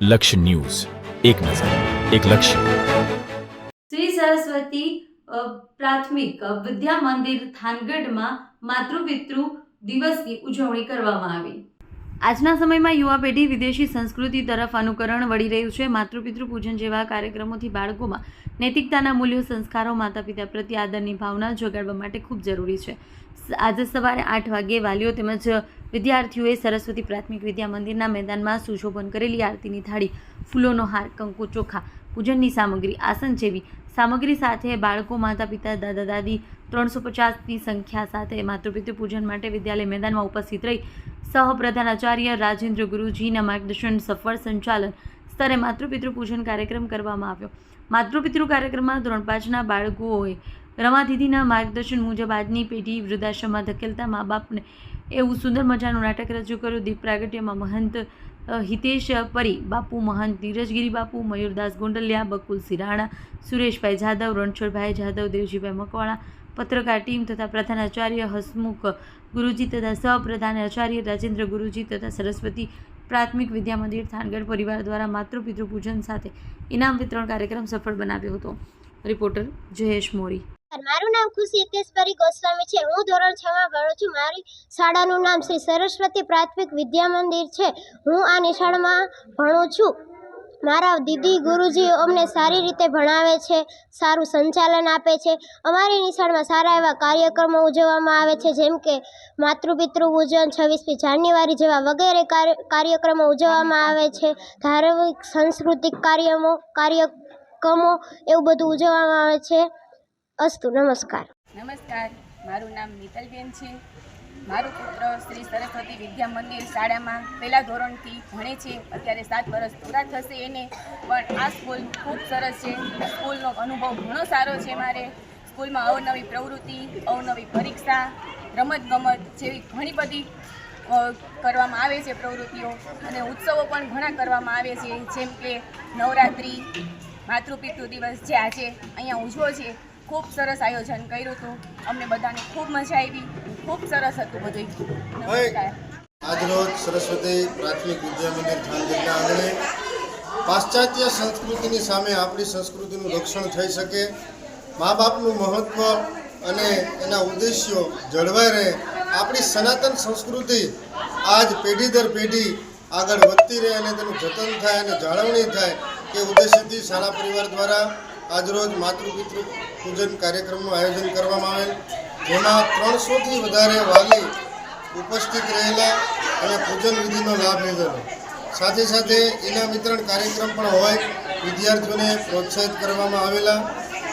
લક્ષ્ય ન્યૂઝ. એક નજર, એક લક્ષ્ય. શ્રી સરસ્વતી પ્રાથમિક વિદ્યા મંદિર થાનગઢમાં માતૃપિતૃ દિવસની ઉજવણી કરવામાં આવી. આજના સમયમાં યુવા પેઢી વિદેશી સંસ્કૃતિ તરફ અનુકરણ વળી રહ્યું છે. માતૃપિતૃ પૂજન જેવા કાર્યક્રમોથી બાળકોમાં નૈતિકતાના મૂલ્યો, સંસ્કારો માતા પિતા પ્રત્યે આદરની ભાવના જગાડવા માટે ખૂબ જરૂરી છે. આજે સવારે આઠ વાગ્યે વાલીઓ તેમજ વિદ્યાર્થીઓએ સરસ્વતી પ્રાથમિક વિદ્યા મંદિરના મેદાનમાં સુશોભન કરેલી આરતીની થાળી, ફૂલોનો હાર, કંકુ ચોખા, પૂજનની સામગ્રી, આસન જેવી સામગ્રી સાથે બાળકો માતા પિતા દાદા, દાદી ત્રણસો પચાસની સંખ્યા સાથે માતૃપિતૃ પૂજન માટે વિદ્યાલય મેદાનમાં ઉપસ્થિત રહી સહપ્રધાન આચાર્ય રાજેન્દ્ર ગુરુજીના માર્ગદર્શન સફળ સંચાલન સ્તરે માતૃપિતૃ પૂજન કાર્યક્રમ કરવામાં આવ્યો. માતૃપિતૃ કાર્યક્રમમાં ધોરણ પાંચના બાળકોએ રમાદીદીના માર્ગદર્શન મુજબ આજની પેઢી વૃદ્ધાશ્રમમાં ધકેલતા મા બાપને એવું સુંદર મજાનું નાટક રજૂ કર્યું. દીપ પ્રાગટ્યમાં મહંત હિતેશ પરી, બાપુ મહંત, ધીરજગીરી બાપુ, મયુરદાસ ગોંડલિયા, બકુલ સિરાણા, સુરેશભાઈ જાદવ, રણછોડભાઈ જાદવ, દેવજીભાઈ મકવાણા, પત્રકાર ટીમ તથા પ્રધાન આચાર્ય હસમુખ ગુરુજી તથા સહપ્રધાન આચાર્ય રાજેન્દ્ર ગુરુજી તથા સરસ્વતી પ્રાથમિક વિદ્યા મંદિર થાનગઢ પરિવાર દ્વારા માતૃપિતૃ પૂજન સાથે ઇનામ વિતરણ કાર્યક્રમ સફળ બનાવ્યો હતો. રિપોર્ટર જયેશ મોરી. મારું નામ ખુશી હિતેશપરી ગોસ્વામી છે. હું ધોરણ છ માં ભણું છું. મારી શાળાનું નામ શ્રી સરસ્વતી પ્રાથમિક વિદ્યા મંદિર છે. હું આ નિશાળમાં ભણું છું. મારા દીદી ગુરુજી અમને સારી રીતે ભણાવે છે, સારું સંચાલન આપે છે. અમારી નિશાળમાં સારા એવા કાર્યક્રમો ઉજવવામાં આવે છે, જેમ કે માતૃપિતૃ પૂજન છવ્વીસમી જાન્યુઆરી જેવા વગેરે કાર્ય- કાર્યક્રમો ઉજવવામાં આવે છે. ધાર્મિક, સાંસ્કૃતિક કાર્યમો, કાર્યક્રમો એવું બધું ઉજવવામાં આવે છે. અસ્તુ, નમસ્કાર. નમસ્કાર. મારું નામ મિતલબેન છે. મારો પુત્ર શ્રી સરસ્વતી વિદ્યા મંદિર શાળામાં પહેલા ધોરણથી ભણે છે. અત્યારે સાત વર્ષ પૂરા થશે એને. પણ આ સ્કૂલ ખૂબ સરસ છે. સ્કૂલનો અનુભવ ઘણો સારો છે મારે. સ્કૂલમાં અવનવી પ્રવૃત્તિ, અવનવી પરીક્ષા, રમતગમત જેવી ઘણી બધી કરવામાં આવે છે પ્રવૃત્તિઓ. અને ઉત્સવો પણ ઘણા કરવામાં આવે છે. જેમ કે નવરાત્રિ, માતૃપિતૃ દિવસ જે આજે અહીંયા ઉજવો છે. ખૂબ સરસ આયોજન કર્યું હતું. અમને બધાને ખૂબ મજા આવી. ખૂબ સરસ હતું બધું આજનો આજરોજ સરસ્વતી પ્રાથમિક વિદ્યા મંદિર થાનગઢના આંગણે પાશ્ચાત્ય સંસ્કૃતિની સામે આપણી સંસ્કૃતિનું રક્ષણ થઈ શકે મા બાપનું મહત્ત્વ અને એના ઉદ્દેશ્યો જળવાઈ રહે આપણી સનાતન સંસ્કૃતિ આજ પેઢી દર પેઢી આગળ વધતી રહે અને તેનું જતન થાય અને જાળવણી થાય તે ઉદ્દેશ્યથી શાળા પરિવાર દ્વારા આજરોજ માતૃપિતૃ પૂજન કાર્યક્રમનું આયોજન કરવામાં આવેલ, જેમાં ત્રણસોથી વધારે વાલી ઉપસ્થિત રહેલા અને પૂજન વિધિનો લાભ લીધેલો. સાથે સાથે ઇનામ વિતરણ કાર્યક્રમ પણ હોય, વિદ્યાર્થીઓને પ્રોત્સાહિત કરવામાં આવેલા.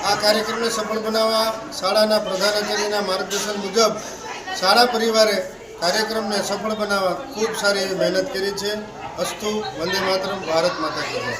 આ કાર્યક્રમને સફળ બનાવવા શાળાના પ્રધાનાચાર્યના માર્ગદર્શન મુજબ શાળા પરિવારે કાર્યક્રમને સફળ બનાવવા ખૂબ સારી એવી મહેનત કરી છે. અસ્તુ વંદે માતરમ, ભારત માતા કી જય.